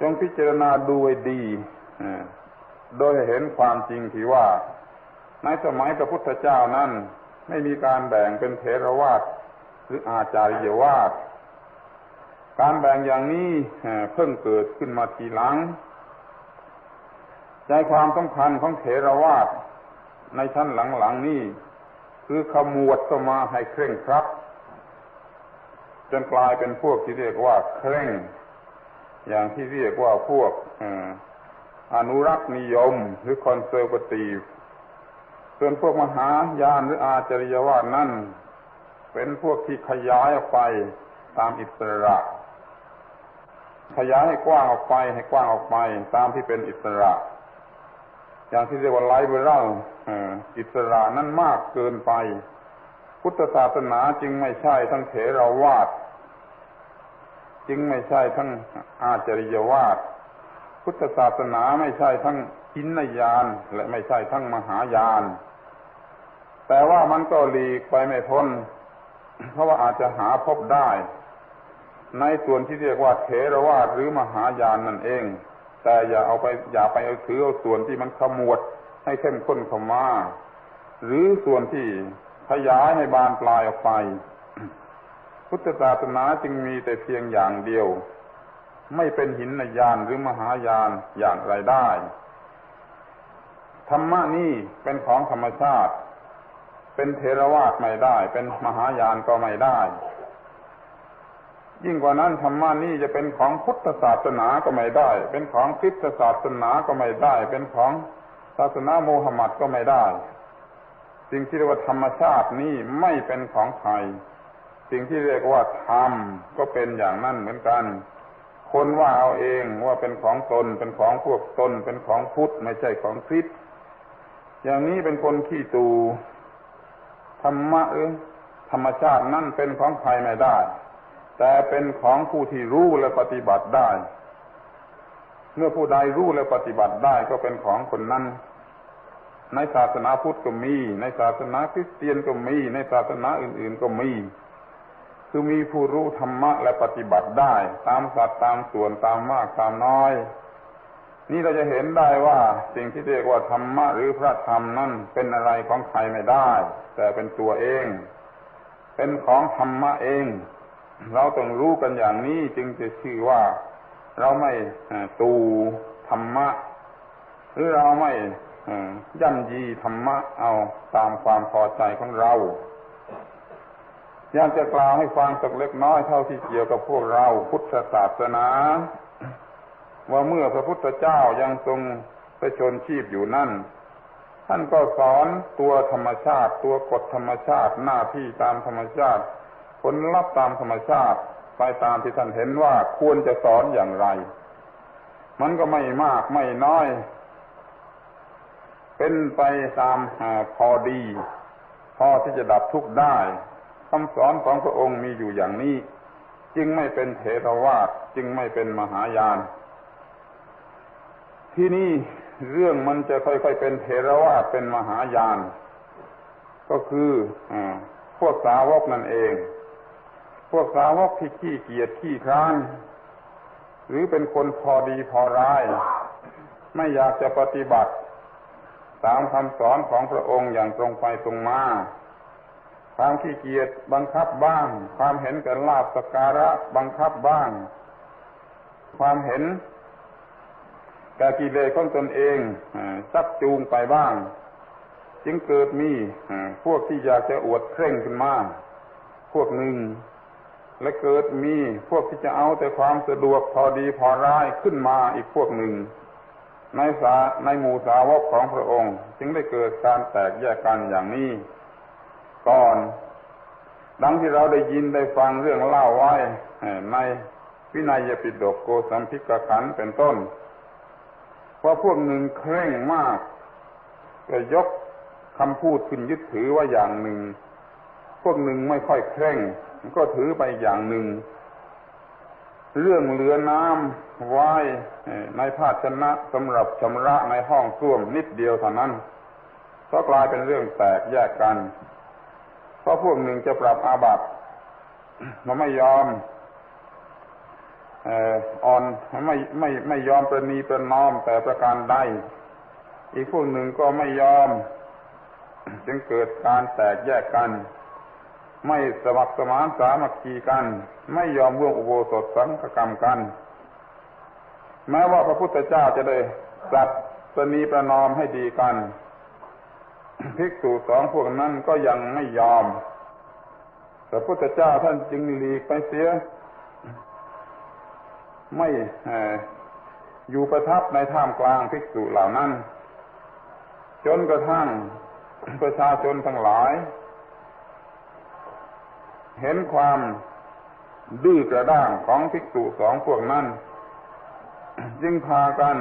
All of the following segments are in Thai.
จงพิจารณาดูให้ดีโดยเห็นความจริงที่ว่า ในสมัยพระพุทธเจ้านั้น ไม่มีการแบ่งเป็นเทรวาสหรืออาจาริยวาสการแบ่งอย่างนี้เพิ่งเกิดขึ้นมาทีหลัง ใจความสำคัญของเถรวาทในชั้นหลังๆนี้คือขมวดก็มาให้เคร่งครัดจนกลายเป็นพวกที่เรียกว่า เคร่ง อย่างที่เรียกว่าพวกอนุรักษ์นิยมหรือคอนเซอร์วตีฟส่วนพวกมหายานหรืออาจริยวาสนั่นเป็นพวกที่ขยายออกไปตามอิสระ ขยายให้กว้างออกไปให้กว้างออกไป ตามที่เป็นอิสระ อย่างที่เรียกว่าไลเบอรัลอิสระนั้นมากเกินไป พุทธศาสนาจึงไม่ใช่ทั้งเถรวาท จึงไม่ใช่ทั้งอาจริยวาทพุทธศาสนาไม่ใช่ทั้งหินยานและไม่ใช่ทั้งมหายาน แต่ว่ามันก็หลีกไปไม่พ้น เพราะว่าอาจจะหาพบได้ ในส่วนที่เรียกว่าเถรวาทหรือมหายานนั่นเอง แต่อย่าเอาไปอย่าไปเอาถือเอาส่วนที่มันขมวดให้เข้มข้นเข้ามาหรือส่วนที่ขยายให้บานปลายออกไป พุทธศาสนาจึงมีแต่เพียงอย่างเดียว ไม่เป็นหินนยานหรือมหายานอย่างไรได้ ธรรมะนี่เป็นของธรรมชาติ เป็นเทรวาสไม่ได้ เป็นมหายานก็ไม่ได้ ยิ่งกว่านั้นธรรมะนี่จะเป็นของพุทธศาสนาก็ไม่ได้ เป็นของคริสตศาสนาก็ไม่ได้ เป็นของศาสนาโมฮัมหมัดก็ไม่ได้สิ่งที่เรียกว่าธรรมชาตินี่ไม่เป็นของใคร สิ่งที่เรียกว่าธรรมก็เป็นอย่างนั้นเหมือนกัน คนว่าเอาเองว่าเป็นของตน เป็นของพวกตน เป็นของพุทธไม่ใช่ของคริสต์อย่างนี้เป็นคนขี้ตูธรรมะเออธรรมชาตินั่นเป็นของใครไม่ได้ แต่เป็นของผู้ที่รู้และปฏิบัติได้ เมื่อผู้ใดรู้และปฏิบัติได้ก็เป็นของคนนั้น ในศาสนาพุทธก็มี ในศาสนาคริสเตียนก็มี ในศาสนาอื่น ๆก็มี คือมีผู้รู้ธรรมะและปฏิบัติได้ ตามสัตว์ตามส่วนตามมากตามน้อย นี่เราจะเห็นได้ว่าสิ่งที่เรียกว่าธรรมะหรือพระธรรมนั่นเป็นอะไรของใครไม่ได้ แต่เป็นตัวเอง เป็นของธรรมะเอง เราต้องรู้กันอย่างนี้จึงจะชื่อว่าเราไม่ตูธรรมะ หรือเราไม่ย่ำยีธรรมะเอาตามความพอใจของเรา อยากจะกล่าวให้ฟังสักเล็กน้อยเท่าที่เกี่ยวกับพวกเราพุทธศาสนา ว่าเมื่อพระพุทธเจ้ายังทรงไปชนชีพอยู่นั่น ท่านก็สอนตัวธรรมชาติ ตัวกฎธรรมชาติหน้าที่ตามธรรมชาติ ผลลัพธ์ตามธรรมชาติ ไปตามที่ท่านเห็นว่าควรจะสอนอย่างไร มันก็ไม่มากไม่น้อย เป็นไปตามพอดี พอที่จะดับทุกข์ได้ คำสอนของพระองค์มีอยู่อย่างนี้ จึงไม่เป็นเถรวาทจึงไม่เป็นมหายาน ที่นี่เรื่องมันจะค่อยๆเป็นเถรวาทเป็นมหายาน ก็คืออพวกสาวกนั่นเอง พวกสาวกที่ขี้เกียจขี้ค้านหรือเป็นคนพอดีพอร้าย ไม่อยากจะปฏิบัติ ตามคำสอนของพระองค์อย่างตรงไปตรงมา ความขี้เกียจบังคับบ้าง ความเห็นกันลาบสการะบังคับบ้าง ความเห็นแก่กิเลสของตนเองชักจูงไปบ้าง จึงเกิดมีพวกที่อยากจะอวดเคร่งขึ้นมาพวกหนึ่ง และเกิดมีพวกที่จะเอาแต่ความสะดวกพอดีพอร้ายขึ้นมาอีกพวกหนึ่ง ในสาในหมู่สาวกของพระองค์ จึงได้เกิดการแตกแยกกันอย่างนี้ ก่อน ดังที่เราได้ยินได้ฟังเรื่องเล่าไว้ในวินัยปิฎกโกสัมพิกขันเป็นต้นว่าพวกหนึ่งเคร่งมากก็ยกคำพูดขึ้นยึดถือว่าอย่างหนึ่ง พวกหนึ่งไม่ค่อยเคร่ง ก็ถือไปอย่างหนึ่ง เรื่องเรือน้ำไว้ในภาชนะสำหรับชำระในห้องส้วมนิดเดียวเท่านั้น ก็กลายเป็นเรื่องแตกแยกกัน เพราะพวกหนึ่งจะปรับอาบัติมันไม่ยอมอ่อนไม่ไม่ไม่ยอมประนีประนอมแต่ประการใดอีกพวกหนึ่งก็ไม่ยอม จึงเกิดการแตกแยกกัน ไม่สมัครสมานสามัคคีกัน ไม่ยอมร่วมอุโบสถสังฆกรรมกัน แม้ว่าพระพุทธเจ้าจะได้สัตว์ประนีประนอมให้ดีกัน ภิกษุสองพวกนั้นก็ยังไม่ยอมพระพุทธเจ้าท่านจึงหลีกไปเสีย ไม่อยู่ประทับในท่ามกลางภิกษุเหล่านั้น จนกระทั่งประชาชนทั้งหลาย เห็นความดื้อกระด้างของภิกษุสองพวกนั้น จึงพากัน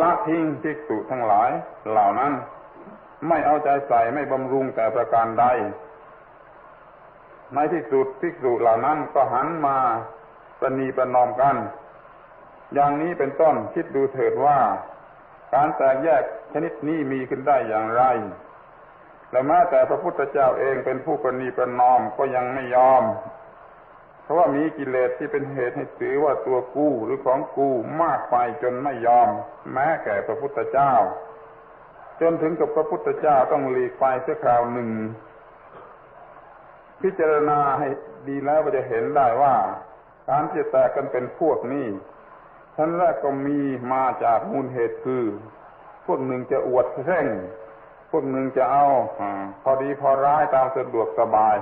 ละทิ้งภิกษุทั้งหลายเหล่านั้น ไม่เอาใจใส่ไม่บำรุงแต่ประการใด ในที่สุดภิกษุเหล่านั้นก็หันมาประนีประนอมกัน อย่างนี้เป็นต้นคิดดูเถิดว่า การแตกแยกชนิดนี้มีขึ้นได้อย่างไร และแม้แต่พระพุทธเจ้าเองเป็นผู้ประนีประนอมก็ยังไม่ยอม เพราะว่ามีกิเลสที่เป็นเหตุให้ถือว่าตัวกู้หรือของกูมากไปจนไม่ยอม แม้แก่พระพุทธเจ้า จนถึงกับพระพุทธเจ้าต้องหลีกไปเสียคราวหนึ่ง พิจารณาให้ดีแล้วก็จะเห็นได้ว่า การที่แตกกันเป็นพวกนี้ท่านแรกก็มีมาจากมูลเหตุคือ พวกหนึ่งจะอวดเร่ง พวกหนึ่งจะเอาอพอดีพอร้ายตามสะดวกสบาย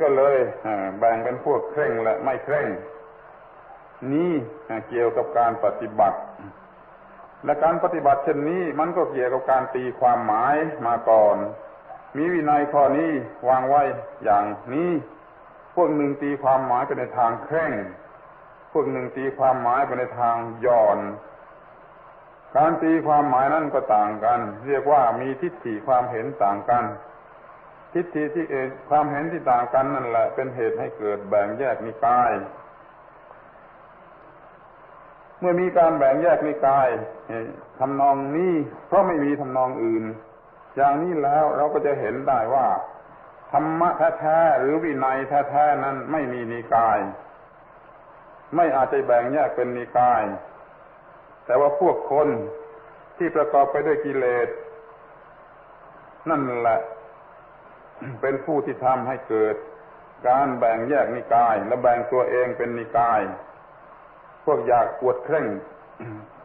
ก็เลยแบ่งเป็นพวกเคร่งและไม่เคร่ง นี่เกี่ยวกับการปฏิบัติ และการปฏิบัติเช่นนี้มันก็เกี่ยวกับการตีความหมายมาก่อน มีวินัยข้อนี้วางไว้อย่างนี้ พวกหนึ่งตีความหมายไปในทางแข่งพวกหนึ่งตีความหมายไปในทางย่อน การตีความหมายนั้นก็ต่างกัน เรียกว่ามีทิฏฐิความเห็นต่างกัน ทิฏฐิที่เองความเห็นที่ต่างกันนั่นแหละ เป็นเหตุให้เกิดแบ่งแยกนิกาย เมื่อมีการแบ่งแยกนิกายทำนองนี้เพราะไม่มีทำนองอื่น อย่างนี้แล้วเราก็จะเห็นได้ว่าธรรมะแท้ๆหรือวินัยแท้ๆนั้นไม่มีนิกาย ไม่อาจจะแบ่งแยกเป็นนิกาย แต่ว่าพวกคนที่ประกอบไปด้วยกิเลส นั่นแหละ เป็นผู้ที่ทำให้เกิด การแบ่งแยกนิกาย และแบ่งตัวเองเป็นนิกาย พวกอยากปวดเคร่ง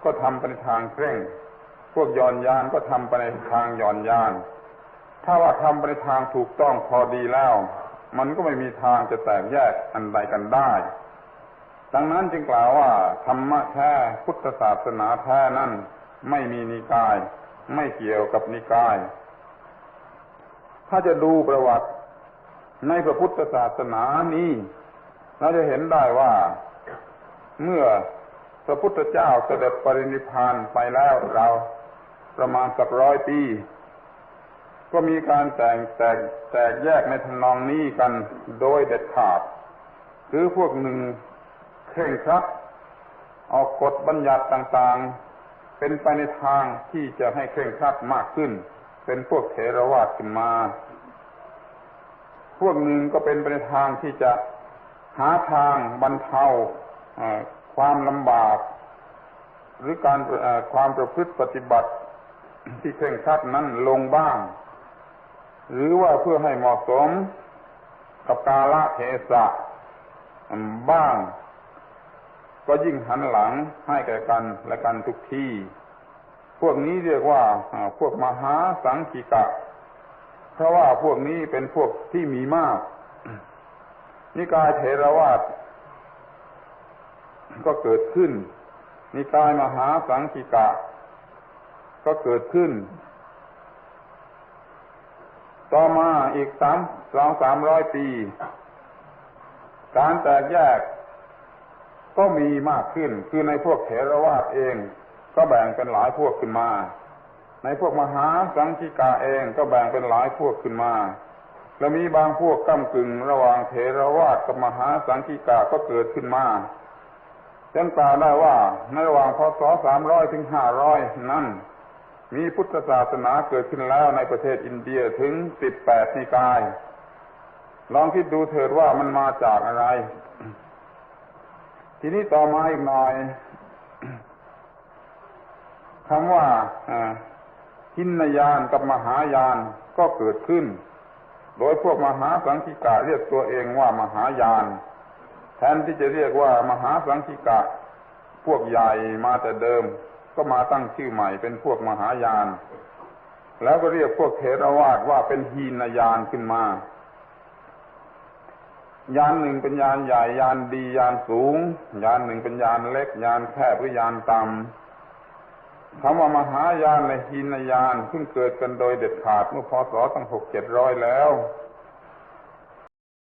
ก็ทำไปในทางเคร่ง พวกย่อนยานก็ทำไปในทางย่อนยาน ถ้าว่าทำไปในทางถูกต้องพอดีแล้ว มันก็ไม่มีทางจะแตกแยกอันใดกันได้ ดังนั้นจึงกล่าวว่าธรรมะแท้พุทธศาสนาแท้นั้นไม่มีนิกาย ไม่เกี่ยวกับนิกาย ถ้าจะดูประวัติในพระพุทธศาสนานี้เราจะเห็นได้ว่า เมื่อพระพุทธเจ้าเสด็จปรินิพานไปแล้วเราประมาณสักร้อยปี ก็มีการแตกแตกแตกแยกในทนองนี้กันโดยเด็ดขาด หรือพวกหนึ่งเคร่งครัดออกกฎบัญญัติต่างๆ เป็นไปในทางที่จะให้เคร่งครัดมากขึ้น เป็นพวกเถรวาทขึ้นมา พวกหนึ่งก็เป็นไปในทางที่จะหาทางบรรเทา ความลำบากหรือการความประพฤติปฏิบัติที่เคร่งครัดนั้นลงบ้าง หรือว่าเพื่อให้เหมาะสมกับกาลเทศะบ้าง ก็ยิ่งหันหลังให้แก่กันและกันทุกที่ พวกนี้เรียกว่าพวกมหาสังคิกะ เพราะว่าพวกนี้เป็นพวกที่มีมาก นิกายเทรวาส ก็เกิดขึ้น นิกายมหาสังคิกะ ก็เกิดขึ้น ต่อมาอีกสามสองสามร้อยปี การแตกแยกก็มีมากขึ้น คือในพวกเถรวาทเอง ก็แบ่งเป็นหลายพวกขึ้นมา ในพวกมหาสังคิกาเองก็แบ่งเป็นหลายพวกขึ้นมาและมีบางพวกก้ากึ่งระหว่างเถรวาทกับมหาสังคิกาก็เกิดขึ้นมา จนกล่าวได้ว่าในระหว่างพศสามร้อยถึงห้าร้อยนั้น มีพุทธศาสนาเกิดขึ้นแล้วในประเทศอินเดียถึงสิบแปดนิกาย ลองคิดดูเถิดว่ามันมาจากอะไร ทีนี้ต่อมาอีกหน่อยคำว่าหินยานกับมหายานก็เกิดขึ้น โดยพวกมหาสังคิกะเรียกตัวเองว่ามหายาน แทนที่จะเรียกว่ามหาสังคิกะ พวกใหญ่มาแต่เดิม ก็มาตั้งชื่อใหม่เป็นพวกมหายาน แล้วก็เรียกพวกเทรวาสว่าเป็นหีนยานขึ้นมายานหนึ่งเป็นยานใหญ่ยานดียานสูง ยานหนึ่งเป็นยานเล็ก ยานแคบหรือยานต่ำคำว่ามหายานในหินยานเพิ่งเกิดกันโดยเด็ดขาดเมื่อพศตั้งหกเจ็ดร้อยแล้ว